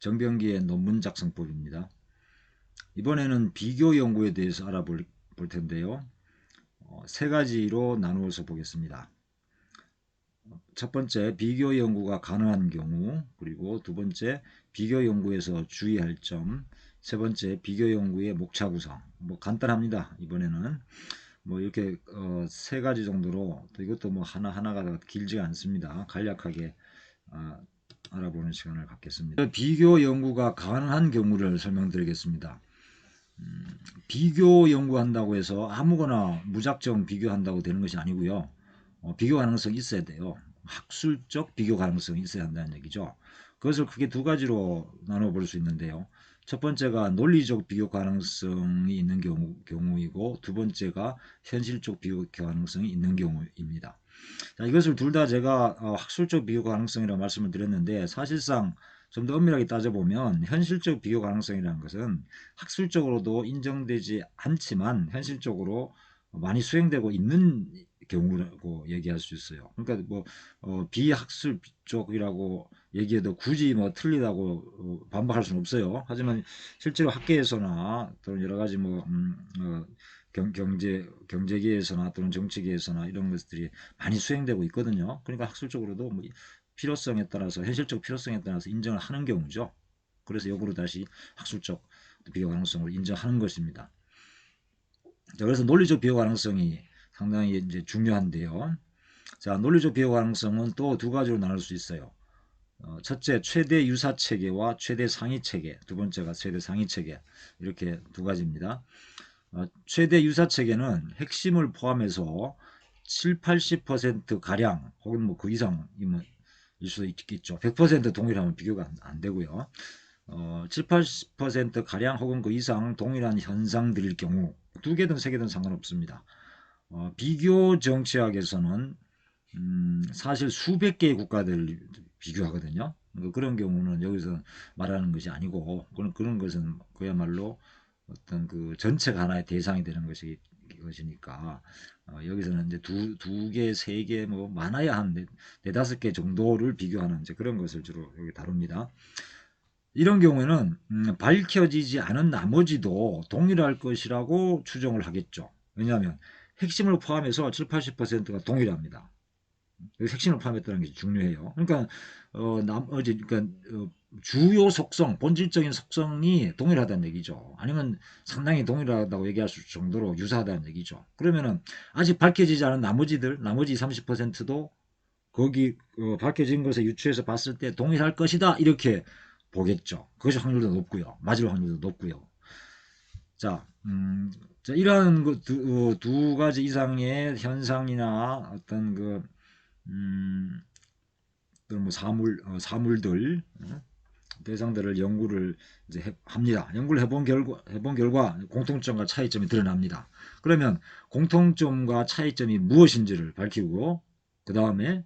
정병기의 논문 작성법입니다. 이번에는 비교 연구에 대해서 알아볼 볼 텐데요. 어, 세 가지로 나누어서 보겠습니다. 첫 번째 비교 연구가 가능한 경우 그리고 두 번째 비교 연구에서 주의할 점 세 번째 비교 연구의 목차 구성 뭐 간단합니다 이번에는 뭐 이렇게 어, 세 가지 정도로 또 이것도 뭐 하나 하나가 길지 않습니다 간략하게 아, 알아보는 시간을 갖겠습니다 비교 연구가 가능한 경우를 설명드리겠습니다 음, 비교 연구한다고 해서 아무거나 무작정 비교한다고 되는 것이 아니고요 어, 비교 가능성이 있어야 돼요 학술적 비교 가능성이 있어야 한다는 얘기죠. 그것을 크게 두 가지로 나눠볼 수 있는데요. 첫 번째가 논리적 비교 가능성이 있는 경우, 경우이고 두 번째가 현실적 비교 가능성이 있는 경우입니다. 자, 이것을 둘 다 제가 어, 학술적 비교 가능성이라고 말씀을 드렸는데 사실상 좀 더 엄밀하게 따져보면 현실적 비교 가능성이라는 것은 학술적으로도 인정되지 않지만 현실적으로 많이 수행되고 있는 경우라고 얘기할 수 있어요. 그러니까 뭐 어, 비학술 쪽이라고 얘기해도 굳이 뭐 틀리다고 어, 반박할 수는 없어요. 하지만 실제로 학계에서나 또는 여러 가지 뭐 음, 어, 경, 경제 경제계에서나 또는 정치계에서나 이런 것들이 많이 수행되고 있거든요. 그러니까 학술적으로도 뭐 필요성에 따라서 현실적 필요성에 따라서 인정을 하는 경우죠. 그래서 역으로 다시 학술적 비교 가능성을 인정하는 것입니다. 자, 그래서 논리적 비교 가능성이 상당히 이제 중요한데요. 자, 논리적 비교 가능성은 또 두 가지로 나눌 수 있어요. 어, 첫째, 최대 유사 체계와 최대 상위 체계. 두 번째가 최대 상위 체계. 이렇게 두 가지입니다. 어, 최대 유사 체계는 핵심을 포함해서 7, 80% 가량 혹은 뭐 그 이상이면 일 수도 있겠죠. 100% 동일하면 비교가 안, 안 되고요. 어, 7, 80% 가량 혹은 그 이상 동일한 현상들일 경우 두 개든 세 개든 상관없습니다. 어, 비교 정치학에서는 음, 사실 수백 개의 국가들을 비교하거든요. 그 그런 경우는 여기서 말하는 것이 아니고 그런 그런 것은 그야말로 어떤 그 전체가 하나의 대상이 되는 것이 것이니까 어, 여기서는 이제 두 두 개, 세 개, 뭐 많아야 한 네, 네다섯 개 정도를 비교하는 이제 그런 것을 주로 여기 다룹니다. 이런 경우에는 음, 밝혀지지 않은 나머지도 동일할 것이라고 추정을 하겠죠. 왜냐하면 핵심을 포함해서 7, 80%가 동일합니다. 핵심을 포함했다는 게 중요해요. 그러니까 어, 나머지 그러니까 어, 주요 속성, 본질적인 속성이 동일하다는 얘기죠. 아니면 상당히 동일하다고 얘기할 수 정도로 유사하다는 얘기죠. 그러면은 아직 밝혀지지 않은 나머지들, 나머지 30%도 거기 어, 밝혀진 것에 유추해서 봤을 때 동일할 것이다 이렇게 보겠죠. 그것이 확률도 높고요. 맞을 확률도 높고요. 자, 음, 자, 이러한 그 두, 어, 두 가지 이상의 현상이나 어떤 그, 음, 뭐 사물, 어, 사물들, 어, 대상들을 연구를 이제 해, 합니다. 연구를 해본 결과, 해본 결과 공통점과 차이점이 드러납니다. 그러면 공통점과 차이점이 무엇인지를 밝히고, 그 다음에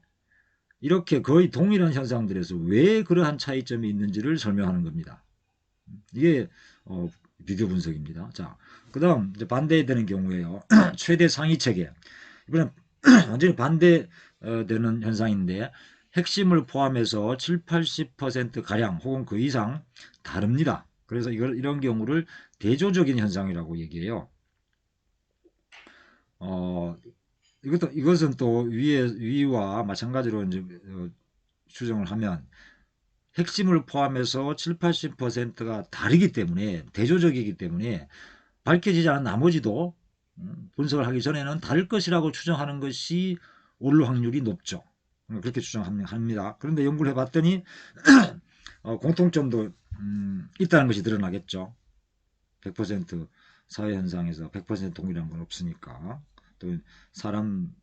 이렇게 거의 동일한 현상들에서 왜 그러한 차이점이 있는지를 설명하는 겁니다. 이게 어, 비교 분석입니다. 자, 그 다음 반대되는 이 경우에요. 최대 상위 체계. 이번엔 완전히 반대되는 현상인데 핵심을 포함해서 7, 80% 가량 혹은 그 이상 다릅니다. 그래서 이걸 이런 경우를 대조적인 현상이라고 얘기해요. 어, 이것도 이것은 또 위에 위와 마찬가지로 이제 어, 추정을 하면 핵심을 포함해서 7, 80%가 다르기 때문에 대조적이기 때문에 밝혀지지 않은 나머지도 음, 분석을 하기 전에는 다를 것이라고 추정하는 것이 올 확률이 높죠. 음, 그렇게 추정합니다. 그런데 연구를 해봤더니 어, 공통점도 음, 있다는 것이 드러나겠죠. 100% 사회 현상에서 100% 동일한 건 없으니까 또 사람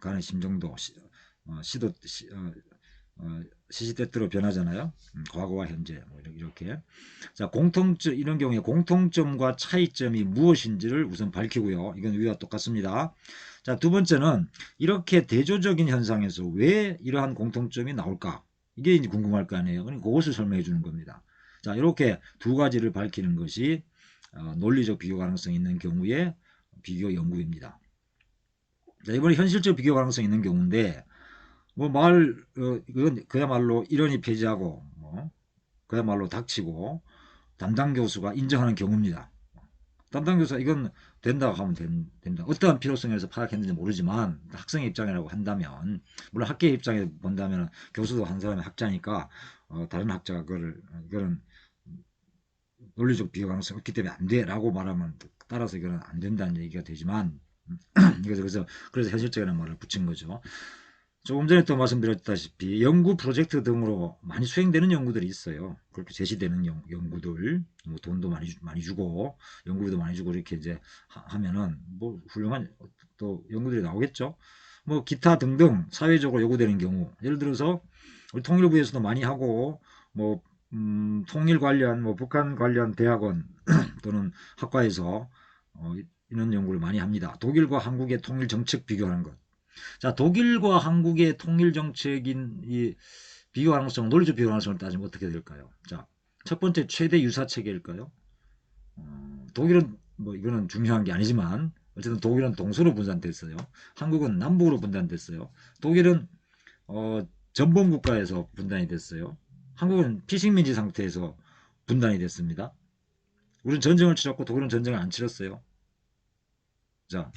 간의 심정도 시, 어, 도 시, 어, 어, 시시때때로 변하잖아요. 음, 과거와 현재 뭐 이렇게. 자 공통점 이런 경우에 공통점과 차이점이 무엇인지를 우선 밝히고요. 이건 위와 똑같습니다. 자 두 번째는 이렇게 대조적인 현상에서 왜 이러한 공통점이 나올까? 이게 이제 궁금할 거 아니에요. 그러니까 그것을 설명해 주는 겁니다. 자 이렇게 두 가지를 밝히는 것이 어, 논리적 비교 가능성이 있는 경우에 비교 연구입니다. 자 이번에 현실적 비교 가능성이 있는 경우인데 뭐 말, 어, 그건 그야말로 이론이 폐지하고, 뭐, 그야말로 닥치고 담당 교수가 인정하는 경우입니다. 담당 교수가 이건 된다고 하면 된- 됩니다. 어떠한 필요성에서 파악했는지 모르지만 학생의 입장이라고 한다면 물론 학계의 입장에 본다면 교수도 한 사람의 학자니까 어, 다른 학자가 그걸 이거는 논리적 비교 가능성이 없기 때문에 안 돼라고 말하면 따라서 이거는 안 된다는 얘기가 되지만 그래서 그래서 그래서 현실적이라는 말을 붙인 거죠. 조금 전에 또 말씀드렸다시피 연구 프로젝트 등으로 많이 수행되는 연구들이 있어요. 그렇게 제시되는 연, 연구들 뭐 돈도 많이 주- 많이 주고 연구비도 많이 주고 이렇게 이제 하, 면은뭐 훌륭한 또 연구들이 나오겠죠. 뭐 기타 등등 사회적으로 요구되는 경우 예를 들어서 우리 통일부에서도 많이 하고 뭐 음, 통일 관련 뭐 북한 관련 대학원 또는 학과에서 어, 이런 연구를 많이 합니다. 독일과 한국의 통일 정책 비교하는 것. 자, 독일과 한국의 통일 정책인 이 비교 가능성, 논리적 비교 가능성을 따지면 어떻게 될까요? 자, 첫 번째 최대 유사 체계일까요? 어, 독일은 뭐 이거는 중요한 게 아니지만 어쨌든 독일은 동서로 분산됐어요. 한국은 남북으로 분단됐어요. 독일은 어, 전범 국가에서 분단이 됐어요. 한국은 피식민지 상태에서 분단이 됐습니다. 우리는 전쟁을 치렀고 독일은 전쟁을 안 치렀어요. 자,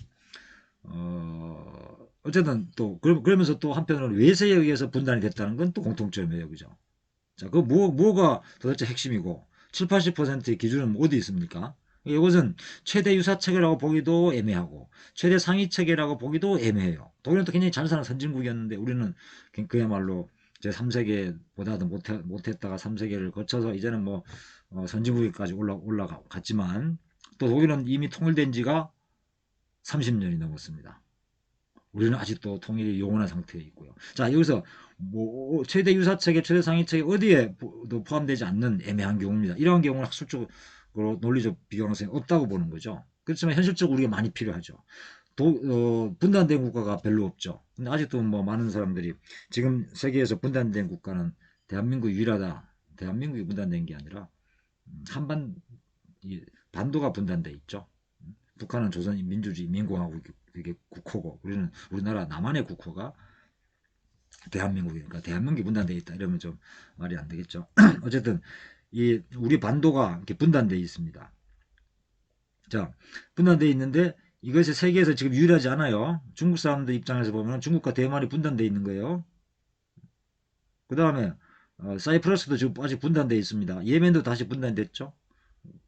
어, 어쨌든 또 그러- 그러면서 또 한편으로는 외세에 의해서 분단이 됐다는 건 또 공통점이에요, 그죠? 자, 그 뭐, 뭐가 도대체 핵심이고 7, 80%의 기준은 어디 있습니까? 이것은 최대 유사 체계라고 보기도 애매하고 최대 상위 체계라고 보기도 애매해요. 독일은 또 굉장히 잘 사는 선진국이었는데 우리는 그- 그야말로 제 3세계보다도 못해, 못했다가 3세계를 거쳐서 이제는 뭐 어, 선진국까지 올라 올라갔지만 또 독일은 이미 통일된 지가 30년이 넘었습니다. 우리는 아직도 통일이 영원한 상태에 있고요. 자 여기서 뭐 최대 유사 체계, 최대 상위 체계 어디에도 포함되지 않는 애매한 경우입니다. 이러한 경우는 학술적으로 논리적 비교 가능성이 없다고 보는 거죠. 그렇지만 현실적으로 우리가 많이 필요하죠. 도, 어, 분단된 국가가 별로 없죠. 근데 아직도 뭐 많은 사람들이 지금 세계에서 분단된 국가는 대한민국 유일하다. 대한민국이 분단된 게 아니라 음, 한반 이 반도가 분단돼 있죠. 음, 북한은 조선민주주의 민공화국 이게 국호고 우리는 우리나라 남한의 국호가 대한민국이니까 대한민국이 분단돼 있다 이러면 좀 말이 안 되겠죠. 어쨌든 이 우리 반도가 이렇게 분단돼 있습니다. 자, 분단돼 있는데 이것이 세계에서 지금 유일하지 않아요. 중국 사람들 입장에서 보면 중국과 대만이 분단돼 있는 거예요. 그 다음에 어, 사이프러스도 지금 아직 분단돼 있습니다. 예멘도 다시 분단됐죠.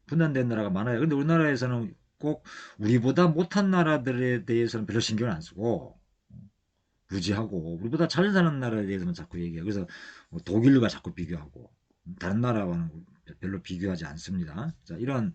분단된 나라가 많아요. 근데 우리나라에서는 꼭 우리보다 못한 나라들에 대해서는 별로 신경을 안 쓰고 무지하고 우리보다 잘 사는 나라에 대해서만 자꾸 얘기해요. 그래서 뭐 독일과 자꾸 비교하고 다른 나라와는 별로 비교하지 않습니다. 자, 이런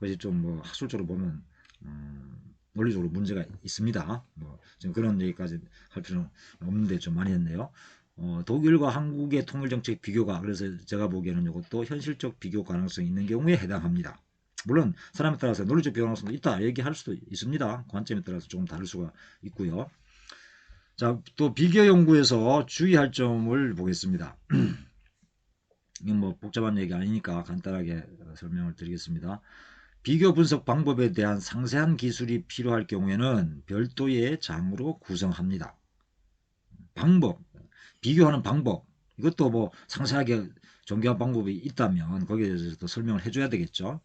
것이 좀 뭐 학술적으로 보면 음, 논리적으로 문제가 있습니다. 뭐 지금 그런 얘기까지 할 필요는 없는데 좀 많이 했네요. 어, 독일과 한국의 통일정책 비교가 그래서 제가 보기에는 이것도 현실적 비교 가능성이 있는 경우에 해당합니다. 물론 사람에 따라서 논리적 가능성도 있다 얘기할 수도 있습니다. 관점에 따라서 조금 다를 수가 있고요. 자, 또 비교 연구에서 주의할 점을 보겠습니다. 이건 뭐 복잡한 얘기 아니니까 간단하게 설명을 드리겠습니다. 비교 분석 방법에 대한 상세한 기술이 필요할 경우에는 별도의 장으로 구성합니다. 방법, 비교하는 방법, 이것도 뭐 상세하게 정교한 방법이 있다면 거기에 대해서도 설명을 해줘야 되겠죠.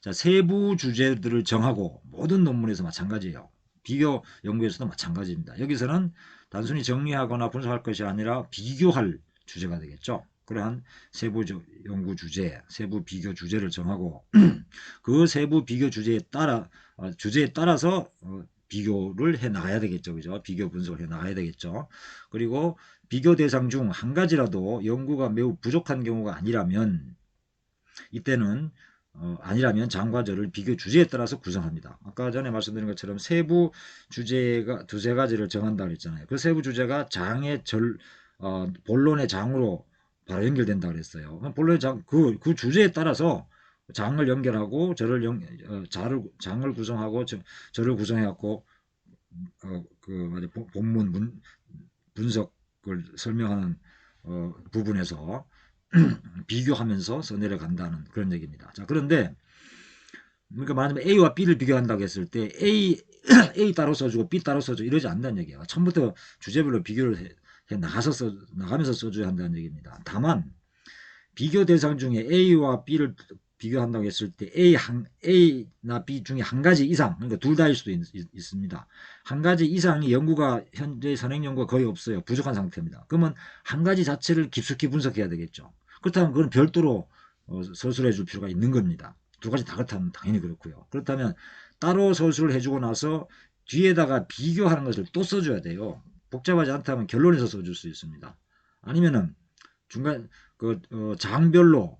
자, 세부 주제들을 정하고 모든 논문에서 마찬가지예요. 비교 연구에서도 마찬가지입니다. 여기서는 단순히 정리하거나 분석할 것이 아니라 비교할 주제가 되겠죠. 그러한 세부 연구 주제, 세부 비교 주제를 정하고 그 세부 비교 주제에 따라 어, 주제에 따라서 어, 비교를 해 나가야 되겠죠, 그죠? 비교 분석을 해 나가야 되겠죠. 그리고 비교 대상 중 한 가지라도 연구가 매우 부족한 경우가 아니라면 이때는 어, 아니라면 장과 절을 비교 주제에 따라서 구성합니다. 아까 전에 말씀드린 것처럼 세부 주제가 두세 가지를 정한다 그랬잖아요. 그 세부 주제가 장의 절, 어, 본론의 장으로 바로 연결된다 그랬어요. 본론의 장, 그, 그 주제에 따라서 장을 연결하고 절을 연, 어, 자를, 장을 구성하고 저, 절을 구성해갖고 어, 그 본- 본문 문, 분석을 설명하는 어, 부분에서 비교하면서 써내려 간다는 그런 얘기입니다. 자, 그런데 그러니까 말하자면 A와 B를 비교한다고 했을 때 A A 따로 써주고 B 따로 써주고 이러지 않는다는 얘기예요. 처음부터 주제별로 비교를 해, 해 나가서 써, 나가면서 써줘야 한다는 얘기입니다. 다만 비교 대상 중에 A와 B를 비교한다고 했을 때 A 한, A나 B 중에 한 가지 이상, 그러니까 둘 다일 수도 있, 습니다한 가지 이상의 연구가 현재 선행 연구가 거의 없어요. 부족한 상태입니다. 그러면 한 가지 자체를 깊숙이 분석해야 되겠죠. 그렇다면 그건 별도로 어, 서술해 줄 필요가 있는 겁니다. 두 가지 다 그렇다면 당연히 그렇고요. 그렇다면 따로 서술을 해주고 나서 뒤에다가 비교하는 것을 또 써줘야 돼요. 복잡하지 않다면 결론에서 써줄 수 있습니다. 아니면은 중간 그 어, 장별로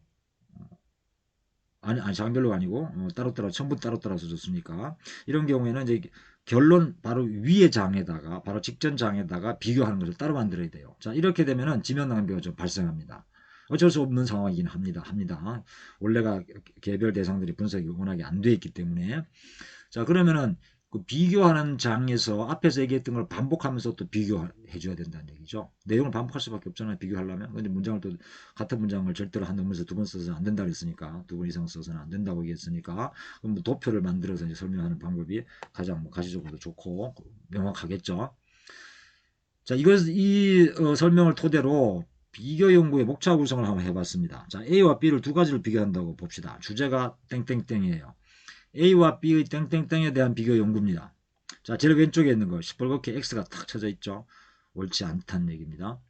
아니, 아니 장별로가 아니고 어, 따로따로 전부 따로따로 써줬으니까 이런 경우에는 이제 결론 바로 위의 장에다가 바로 직전 장에다가 비교하는 것을 따로 만들어야 돼요. 자 이렇게 되면은 지면 낭비가 좀 발생합니다. 어쩔 수 없는 상황이긴 합니다. 합니다. 원래가 개별 대상들이 분석이 워낙에 안 돼 있기 때문에 자 그러면은 그 비교하는 장에서 앞에서 얘기했던 걸 반복하면서 또 비교해 줘야 된다는 얘기죠. 내용을 반복할 수밖에 없잖아요. 비교하려면. 근데 문장을 또 같은 문장을 절대로 한 논문에서 두 번 써서는 안 된다 그랬으니까 두 번 이상 써서는 안 된다고 얘기했으니까 그럼 뭐 도표를 만들어서 이제 설명하는 방법이 가장 뭐 가시적으로 좋고 명확하겠죠. 자, 이것 이 어, 설명을 토대로 비교 연구의 목차 구성을 한번 해봤습니다. 자, A와 B를 두 가지를 비교한다고 봅시다. 주제가 땡땡땡이에요. A와 B의 땡땡땡에 대한 비교 연구입니다. 자, 제일 왼쪽에 있는 거 시뻘겋게 X가 탁 쳐져 있죠. 옳지 않다는 얘기입니다.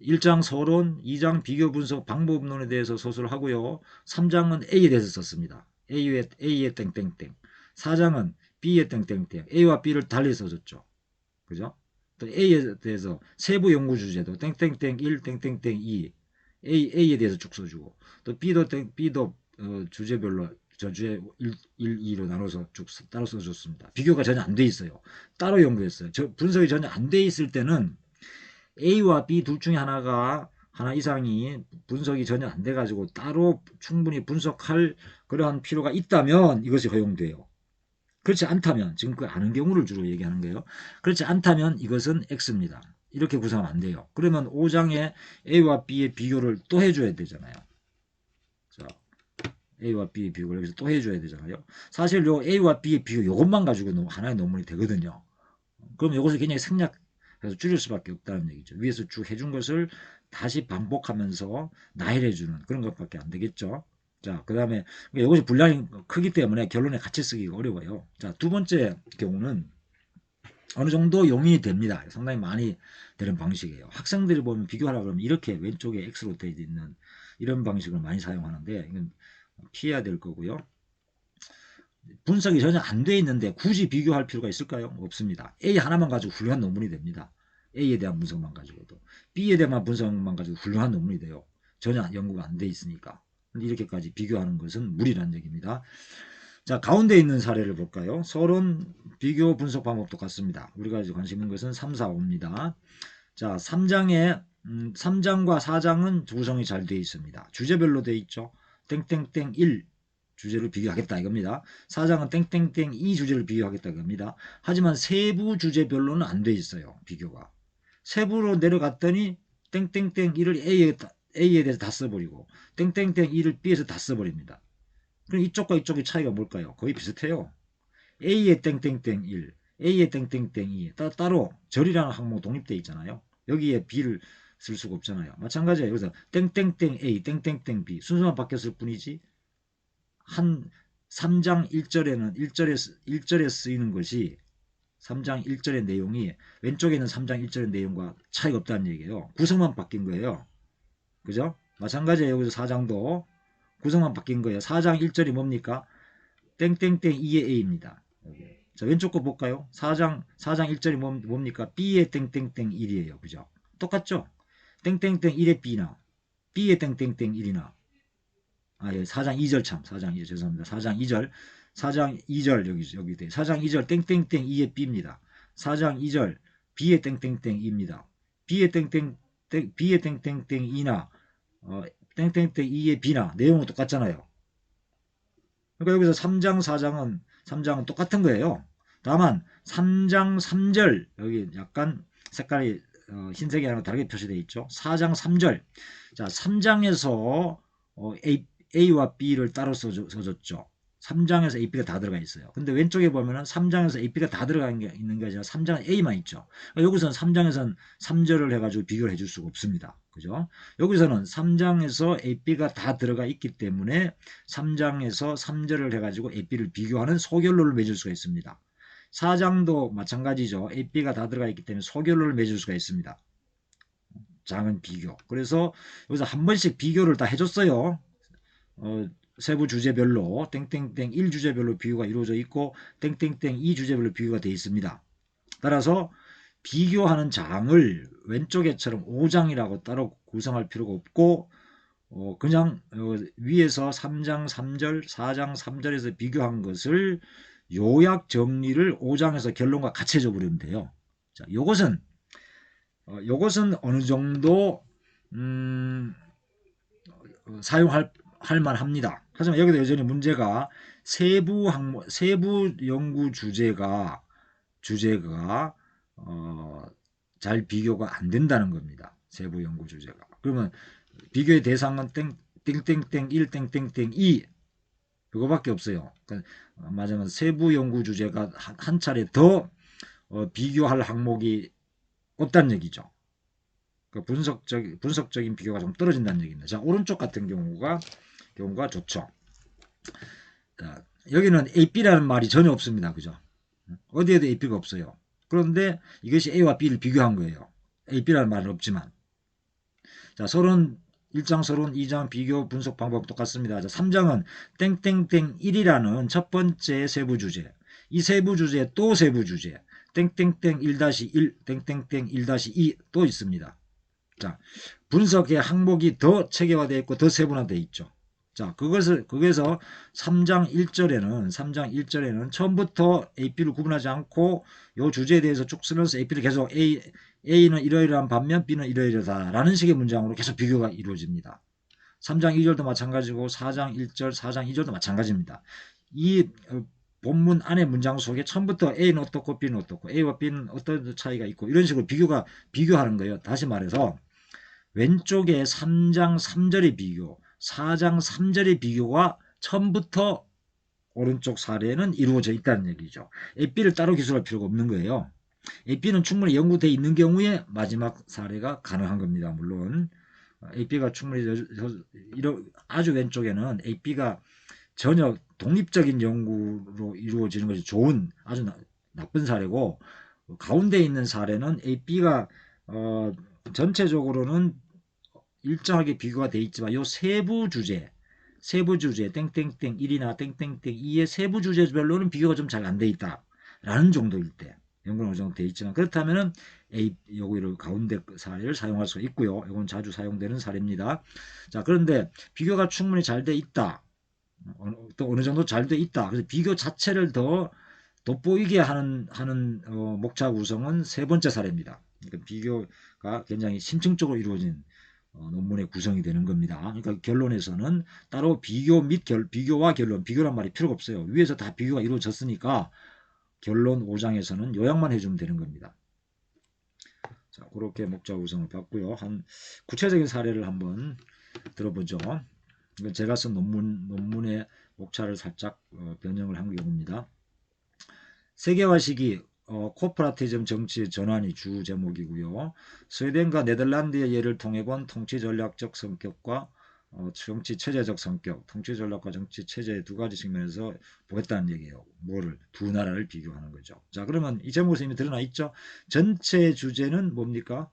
1장 서론, 2장 비교 분석 방법론에 대해서 소설을 하고요. 3장은 A에 대해서 썼습니다. A의, A의 땡땡땡. 4장은 B의 땡땡땡. A와 B를 달리 써줬죠. 그죠? 또 A에 대해서 세부 연구 주제도 땡땡땡 1, 땡땡땡 2. A, A에 대해서 쭉 써주고 또 B도, 땡, B도 어, 주제별로 저주에 1, 1, 2로 나눠서 쭉 따로 써줬습니다. 비교가 전혀 안 돼 있어요. 따로 연구했어요. 저 분석이 전혀 안 돼 있을 때는 A와 B 둘 중에 하나가 하나 이상이 분석이 전혀 안 돼가지고 따로 충분히 분석할 그러한 필요가 있다면 이것이 허용돼요. 그렇지 않다면 지금 그 아는 경우를 주로 얘기하는 거예요. 그렇지 않다면 이것은 X입니다. 이렇게 구성하면 안 돼요. 그러면 5장에 A와 B의 비교를 또 해줘야 되잖아요. 자, A와 B의 비교를 여기서 또 해줘야 되잖아요. 사실 요 A와 B의 비교 이것만 가지고 하나의 논문이 되거든요. 그럼 이것을 굉장히 생략해서 줄일 수밖에 없다는 얘기죠. 위에서 쭉 해준 것을 다시 반복하면서 나열해주는 그런 것밖에 안 되겠죠. 자, 그 다음에 이것이 분량이 크기 때문에 결론에 같이 쓰기가 어려워요. 자, 두 번째 경우는 어느 정도 용인이 됩니다. 상당히 많이 되는 방식이에요. 학생들이 보면 비교하라 그러면 이렇게 왼쪽에 X로 되어 있는 이런 방식을 많이 사용하는데 이건 피해야 될 거고요. 분석이 전혀 안 돼 있는데 굳이 비교할 필요가 있을까요? 없습니다. A 하나만 가지고 훌륭한 논문이 됩니다. A에 대한 분석만 가지고도. B에 대한 분석만 가지고 훌륭한 논문이 돼요. 전혀 연구가 안 돼 있으니까. 이렇게까지 비교하는 것은 무리란 얘기입니다. 자, 가운데 있는 사례를 볼까요? 서론 비교 분석 방법도 같습니다. 우리가 이제 관심 있는 것은 3, 4, 5입니다. 자, 3장에 음, 3장과 4장은 구성이 잘 되어 있습니다. 주제별로 되어 있죠. 땡땡땡 1 주제를 비교하겠다 이겁니다. 4장은 땡땡땡 2 주제를 비교하겠다 이겁니다. 하지만 세부 주제별로는 안 돼 있어요. 비교가. 세부로 내려갔더니 땡땡땡 1을 A에, A에 대해서 다 써버리고 땡땡땡 2를 B에서 다 써버립니다. 그럼 이쪽과 이쪽의 차이가 뭘까요? 거의 비슷해요. A의 땡땡땡 1, A의 땡땡땡 2 따, 따로 절이라는 항목 독립되어 있잖아요. 여기에 B를 쓸 수가 없잖아요. 마찬가지예요. 여기서 땡땡땡 A, 땡땡땡 B 순서만 바뀌었을 뿐이지 한 3장 1절에는 1절에, 1절에 쓰이는 것이 3장 1절의 내용이 왼쪽에 는 3장 1절의 내용과 차이가 없다는 얘기예요. 구성만 바뀐 거예요. 그죠? 마찬가지예요. 여기서 4장도 구성만 바뀐 거예요. 4장 1절이 뭡니까? 땡땡땡 2의 A입니다. 자, 왼쪽 거 볼까요? 4장, 4장 1절이 뭡니까? B의 땡땡땡 1이에요. 그죠? 똑같죠? 땡땡땡 1의 B나 B의 땡땡땡 1이나 아, 예, 4장 2절 참. 4장 2절 죄송합니다. 4장 2절. 4장 2절 여기 여기 돼. 4장 2절 땡땡땡 2의 B입니다. 4장 2절 B의 땡땡땡 2입니다. B의 땡땡 땡 B의 땡땡땡 2나 어, 땡땡땡 2의 B나 내용은 똑같잖아요. 그러니까 여기서 3장 4장은 3장은 똑같은 거예요. 다만 3장 3절 여기 약간 색깔이 어, 흰색이 하나 다르게 표시되어 있죠. 4장 3절. 자, 3장에서 어, A, A와 B를 따로 써줬, 죠 3장에서 AP가 다 들어가 있어요. 근데 왼쪽에 보면은 3장에서 AP가 다 들어가 있는 게, 아니라 3장은 A만 있죠. 그러니까 여기서는 3장에서는 3절을 해가지고 비교를 해줄 수가 없습니다. 그죠? 여기서는 3장에서 AP가 다 들어가 있기 때문에 3장에서 3절을 해가지고 AP를 비교하는 소결론을 맺을 수가 있습니다. 4장도 마찬가지죠. AP가 다 들어가 있기 때문에 소결론을 맺을 수가 있습니다. 장은 비교. 그래서 여기서 한 번씩 비교를 다 해줬어요. 어, 세부 주제별로 땡땡땡 1주제별로 비교가 이루어져 있고 땡땡땡 2주제별로 비교가 되어 있습니다. 따라서 비교하는 장을 왼쪽에처럼 5장이라고 따로 구성할 필요가 없고 어, 그냥 어, 위에서 3장 3절 4장 3절에서 비교한 것을 요약 정리를 5장에서 결론과 같이 해줘버리면 돼요. 자, 요것은 어, 요것은 어느 정도 음, 어, 사용할 할 만 합니다. 하지만 여기도 여전히 문제가 세부 항목, 세부 연구 주제가 주제가 어, 잘 비교가 안 된다는 겁니다. 세부 연구 주제가. 그러면 비교의 대상은 땡, 땡땡땡 1, 땡땡땡 2 그거밖에 없어요. 그러니까 맞으면 세부 연구 주제가 한, 한 차례 더 어, 비교할 항목이 없다는 얘기죠. 그 분석적, 분석적인 비교가 좀 떨어진다는 얘기입니다. 자, 오른쪽 같은 경우가, 경우가 좋죠. 자, 여기는 AB라는 말이 전혀 없습니다. 그죠? 어디에도 AB가 없어요. 그런데 이것이 A와 B를 비교한 거예요. AB라는 말은 없지만. 자, 서론 1장 서론 2장 비교 분석 방법 똑같습니다. 자, 3장은 땡땡땡 1이라는 첫 번째 세부 주제. 이 세부 주제 또 세부 주제. 땡땡땡 1-1, 땡땡땡 1-2 또 있습니다. 자, 분석의 항목이 더 체계화되어 있고 더 세분화되어 있죠. 자, 그것을, 거기서 3장 1절에는, 3장 1절에는 처음부터 AP를 구분하지 않고 요 주제에 대해서 쭉 쓰면서 AP를 계속 A, A는 이러이러한 반면 B는 이러이러다 라는 식의 문장으로 계속 비교가 이루어집니다. 3장 2절도 마찬가지고 4장 1절, 4장 2절도 마찬가지입니다. 이 어, 본문 안에 문장 속에 처음부터 A는 어떻고 B는 어떻고 A와 B는 어떤 차이가 있고 이런 식으로 비교가 비교하는 거예요. 다시 말해서 왼쪽에 3장 3절의 비교, 4장 3절의 비교가 처음부터 오른쪽 사례는 이루어져 있다는 얘기죠. AP를 따로 기술할 필요가 없는 거예요. AP는 충분히 연구되어 있는 경우에 마지막 사례가 가능한 겁니다. 물론 AP가 충분히 아주 왼쪽에는 AP가 전혀 독립적인 연구로 이루어지는 것이 좋은 아주 나, 쁜 사례고 가운데 있는 사례는 AP가 어, 전체적으로는 일정하게 비교가 되어 있지만 요 세부 주제 세부 주제 땡땡땡 1이나 땡땡땡 2의 세부 주제별로는 비교가 좀 잘 안 돼 있다 라는 정도일 때 연구는 어느 정도 되어 있지만 그렇다면은 A 요거를 가운데 사례를 사용할 수가 있고요. 이건 자주 사용되는 사례입니다. 자 그런데 비교가 충분히 잘 돼 있다. 또 어느 정도 잘 돼 있다. 그래서 비교 자체를 더 돋보이게 하는 하는 어, 목차 구성은 세 번째 사례입니다. 그러니까 비교가 굉장히 심층적으로 이루어진 어, 논문의 구성이 되는 겁니다. 그러니까 결론에서는 따로 비교 및 결, 비교와 결론, 비교란 말이 필요가 없어요. 위에서 다 비교가 이루어졌으니까 결론 5장에서는 요약만 해주면 되는 겁니다. 자, 그렇게 목자 구성을 봤고요. 한 구체적인 사례를 한번 들어보죠. 제가 쓴 논문, 논문의 목차를 살짝 어, 변형을 한 경우입니다. 세계화 시기 어, 코퍼라티즘 정치의 전환이 주 제목이고요. 스웨덴과 네덜란드의 예를 통해 본 통치 전략적 성격과 어, 정치 체제적 성격, 통치 전략과 정치 체제의 두 가지 측면에서 보겠다는 얘기예요. 뭐를 두 나라를 비교하는 거죠. 자, 그러면 이 제목에서 이미 드러나 있죠. 전체 주제는 뭡니까?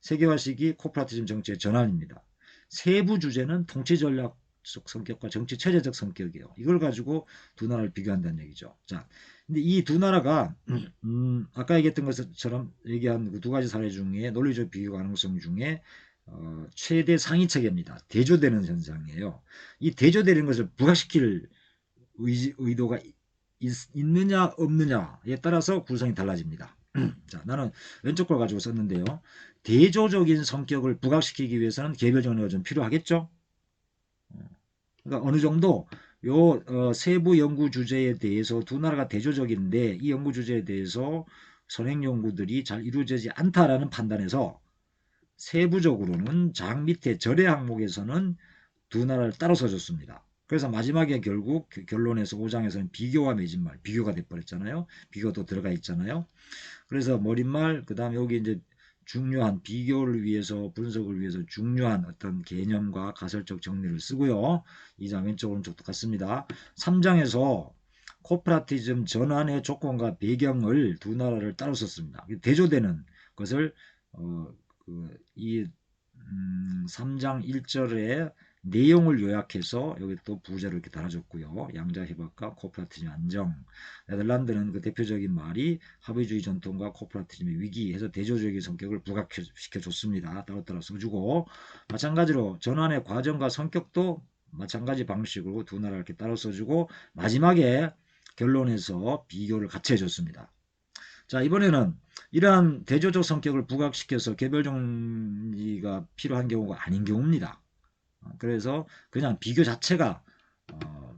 세계화 시기 코퍼라티즘 정치의 전환입니다. 세부 주제는 통치 전략적 성격과 정치 체제적 성격이에요. 이걸 가지고 두 나라를 비교한다는 얘기죠. 자, 근데 이 두 나라가 음, 음, 아까 얘기했던 것처럼 얘기한 그 두 가지 사례 중에 논리적 비교 가능성 중에 어, 최대 상위 체계입니다. 대조되는 현상이에요. 이 대조되는 것을 부각시킬 의, 의도가 있, 느냐 없느냐에 따라서 구성이 달라집니다. 자, 나는 왼쪽 걸 가지고 썼는데요. 대조적인 성격을 부각시키기 위해서는 개별 정리가 좀 필요하겠죠? 어, 그러니까 어느 정도 요 어, 세부 연구 주제에 대해서 두 나라가 대조적인데 이 연구 주제에 대해서 선행 연구들이 잘 이루어지지 않다라는 판단에서 세부적으로는 장 밑에 절의 항목에서는 두 나라를 따로 써줬습니다. 그래서 마지막에 결국 그 결론에서 5장에서는 비교와 맺은말, 비교가 돼버렸잖아요. 비교도 들어가 있잖아요. 그래서 머릿말, 그 다음에 여기 이제 중요한 비교를 위해서 분석을 위해서 중요한 어떤 개념과 가설적 정리를 쓰고요. 2장 왼쪽 오른쪽 똑같습니다. 3장에서 코퍼라티즘 전환의 조건과 배경을 두 나라를 따로 썼습니다. 대조되는 것을 어, 그, 이 음, 3장 1절에 내용을 요약해서 여기 또 부제를 이렇게 달아줬고요. 양자 협약과 코퍼라티즘 안정. 네덜란드는 그 대표적인 말이 합의주의 전통과 코퍼라티즘의 위기 해서 대조적인 성격을 부각시켜 줬습니다. 따로따로 써주고 마찬가지로 전환의 과정과 성격도 마찬가지 방식으로 두 나라 이렇게 따로 써주고 마지막에 결론에서 비교를 같이 해줬습니다. 자 이번에는 이러한 대조적 성격을 부각시켜서 개별 정리가 필요한 경우가 아닌 경우입니다. 어, 그래서 그냥 비교 자체가 어,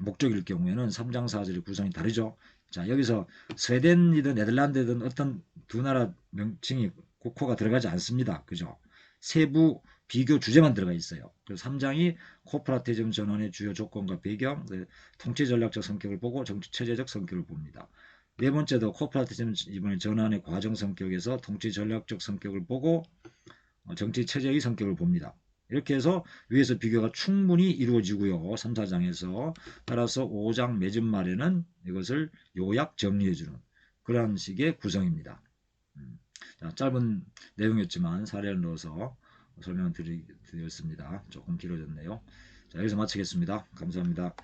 목적일 경우에는 3장 4절의 구성이 다르죠. 자 여기서 스웨덴이든 네덜란드든 어떤 두 나라 명칭이 국호가 들어가지 않습니다. 그죠? 세부 비교 주제만 들어가 있어요. 그래서 3장이 코퍼라티즘 전환의 주요 조건과 배경, 그 통치 전략적 성격을 보고 정치 체제적 성격을 봅니다. 네 번째도 코퍼라티즘 이번에 전환의 과정 성격에서 통치 전략적 성격을 보고 어, 정치 체제의 성격을 봅니다. 이렇게 해서 위에서 비교가 충분히 이루어지고요. 3, 4장에서 따라서 5장 맺은 말에는 이것을 요약 정리해주는 그런 식의 구성입니다. 음, 자, 짧은 내용이었지만 사례를 넣어서 설명드렸습니다. 조금 길어졌네요. 자, 여기서 마치겠습니다. 감사합니다.